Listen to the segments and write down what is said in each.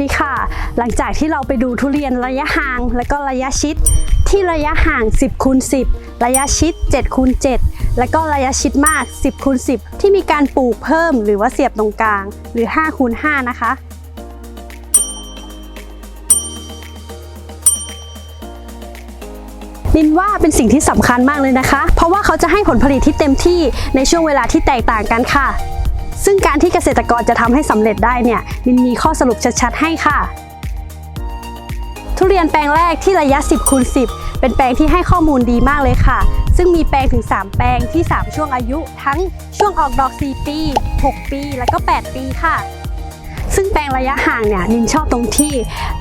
ดีค่ะ หลังจากที่เราไปดูทุเรียนระยะห่างและก็ระยะชิด ที่ระยะห่าง 10คูณ10 ระยะชิด7คูณ7และก็ระยะชิดมาก 10คูณ10 ที่มีการปลูกเพิ่มหรือว่าเสียบตรงกลาง หรือ5คูณ5นะคะนินว่าเป็นสิ่งที่สำคัญมากเลยนะคะ เพราะว่าเขาจะให้ผลผลิตที่เต็มที่ในช่วงเวลาที่แตกต่างกันค่ะ ซึ่งการที่เกษตรกรจะทำให้สำเร็จได้เนี่ยมินมีข้อสรุปชัดๆให้ค่ะ ทุเรียนแปลงแรกที่ระยะ 10คูณ10 เป็นแปลงที่ให้ข้อมูลดีมากเลยค่ะ ซึ่งมีแปลงถึง 3 แปลงที่ 3 ช่วงอายุ ทั้งช่วงออกดอก 4 ปี 6 ปี แล้วก็ 8 ปีค่ะ แปลงระยะห่างเนี่ยนินชอบตรงที่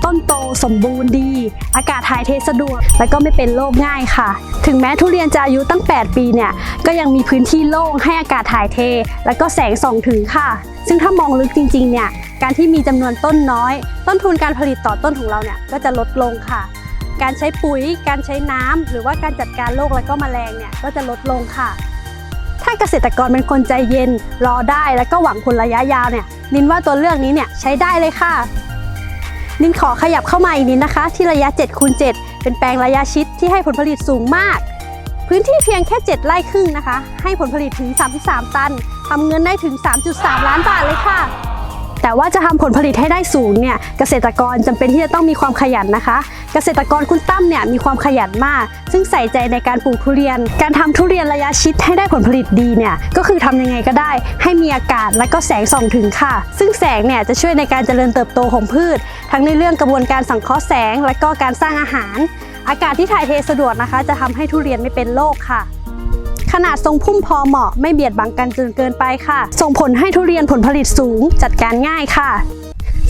ต้นโตสมบูรณ์ดี อากาศถ่ายเทสะดวก และก็ไม่เป็นโรคง่ายค่ะ ถึงแม้ทุเรียนจะอายุตั้ง 8 ปีเนี่ยก็ยังมีพื้นที่โล่งให้อากาศถ่ายเท และก็แสงส่องถึงค่ะ ซึ่งถ้ามองลึกจริงๆเนี่ยการที่มีจำนวนต้นน้อย ต้นทุนการผลิตต่อต้นของเราเนี่ยก็จะลดลงค่ะการใช้ปุ๋ย การใช้น้ำหรือว่าการจัดการโรคและก็แมลงเนี่ยก็จะลดลงค่ะ ถ้าเกษตรกรเป็นคนใจเย็น รอได้แล้วก็หวังผลระยะยาวเนี่ยนินว่าตัวเลือกนี้เนี่ยใช้ได้เลยค่ะ นินขอขยับเข้ามาอีกนิดนะคะ ที่ระยะ7คูณ7เป็นแปลงระยะชิดที่ให้ผลผลิตสูงมาก พื้นที่เพียงแค่ 7 ไร่ครึ่งนะคะ ให้ผลผลิตถึง 33 ตันทำเงินได้ถึง 3.3 ล้านบาทเลยค่ะ แต่ว่าจะทำผลผลิตให้ได้สูงเนี่ยเกษตรกรจำเป็นที่จะต้องมีความขยันนะคะ เกษตรกรคุณตั้มเนี่ยมีความขยันมาก ซึ่งใส่ใจในการปลูกทุเรียน การทำทุเรียนระยะชิดให้ได้ผลผลิตดีเนี่ยก็คือทำยังไงก็ได้ ให้มีอากาศและก็แสงส่องถึงค่ะ ซึ่งแสงเนี่ยจะช่วยในการเจริญเติบโตของพืช ทั้งในเรื่องกระบวนการสังเคราะห์แสง และก็การสร้างอาหาร อากาศที่ถ่ายเทสะดวกนะคะ จะทำให้ทุเรียนไม่เป็นโรคค่ะ ขนาดทรงพุ่มพอเหมาะไม่เบียดบังกันจนเกินไปค่ะ ส่งผลให้ทุเรียนผลผลิตสูงจัดการง่ายค่ะ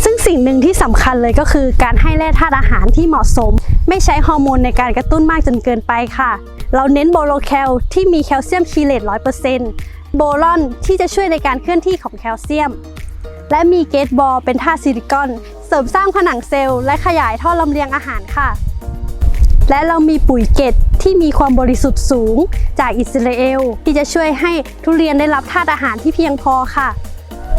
ซึ่งสิ่งหนึ่งที่สำคัญเลยก็คือ การให้แร่ธาตุอาหารที่เหมาะสม ไม่ใช้ฮอร์โมนในการกระตุ้นมากจนเกินไปค่ะ เราเน้นโบโลแคลที่มีแคลเซียมคีเลต100%โบรอนที่จะช่วยในการเคลื่อนที่ของแคลเซียม และมีเกตบอลเป็นธาตุซิลิคอน เสริมสร้างผนังเซลล์และขยายท่อลำเลียงอาหารค่ะ และเรามีปุ๋ยเกตที่มีความบริสุทธิ์สูงจากอิสราเอล ที่จะช่วยให้ทุเรียนได้รับธาตุอาหารที่เพียงพอค่ะ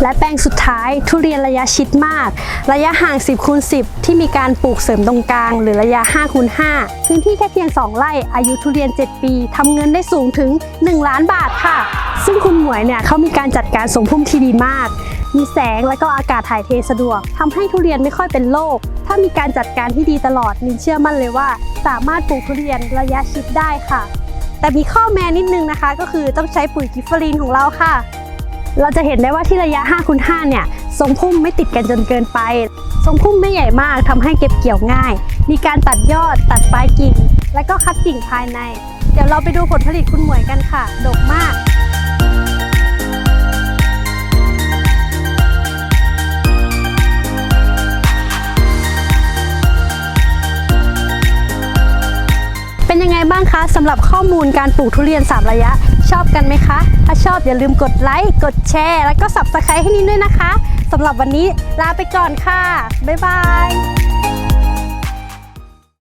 และแปลงสุดท้ายทุเรียนระยะชิดมาก ระยะห่าง 10คูณ10 ที่มีการปลูกเสริมตรงกลาง หรือระยะ5คูณ5พื้นที่แค่เพียง 2 ไร่ อายุทุเรียน 7 ปีทำเงินได้สูงถึง 1 ล้านบาทค่ะ ซึ่งคุณหมวยเนี่ยเขามีการจัดการส่งพุ่มที่ดีมาก มีแสงและก็อากาศถ่ายเทสะดวกทำให้ทุเรียนไม่ค่อยเป็นโรค ถ้ามีการจัดการที่ดีตลอดนินเชื่อมั่นเลยว่า สามารถปลูกทุเรียนระยะชิดได้ค่ะ แต่มีข้อแม้นิดนึงนะคะ ก็คือต้องใช้ปุ๋ยกิฟเฟอรีนของเราค่ะ เราจะเห็นได้ว่าที่ระยะ5คูณ5เนี่ยทรงพุ่มไม่ติดกันจนเกินไป ทรงพุ่มไม่ใหญ่มากทำให้เก็บเกี่ยวง่าย มีการตัดยอดตัดปลายกิ่ง และก็คัดกิ่งภายใน เดี๋ยวเราไปดูผลผลิตคุณหมวยกันค่ะ ดกมากางคะสำหรับข้อมูลการปลูกทุเรียน 3 ระยะ ชอบกันไหมคะ ถ้าชอบอย่าลืมกดไลค์กดแชร์ แล้วก็ Subscribe ให้นินด้วยนะคะสำหรับวันนี้ลาไปก่อนค่ะ บ๊ายบาย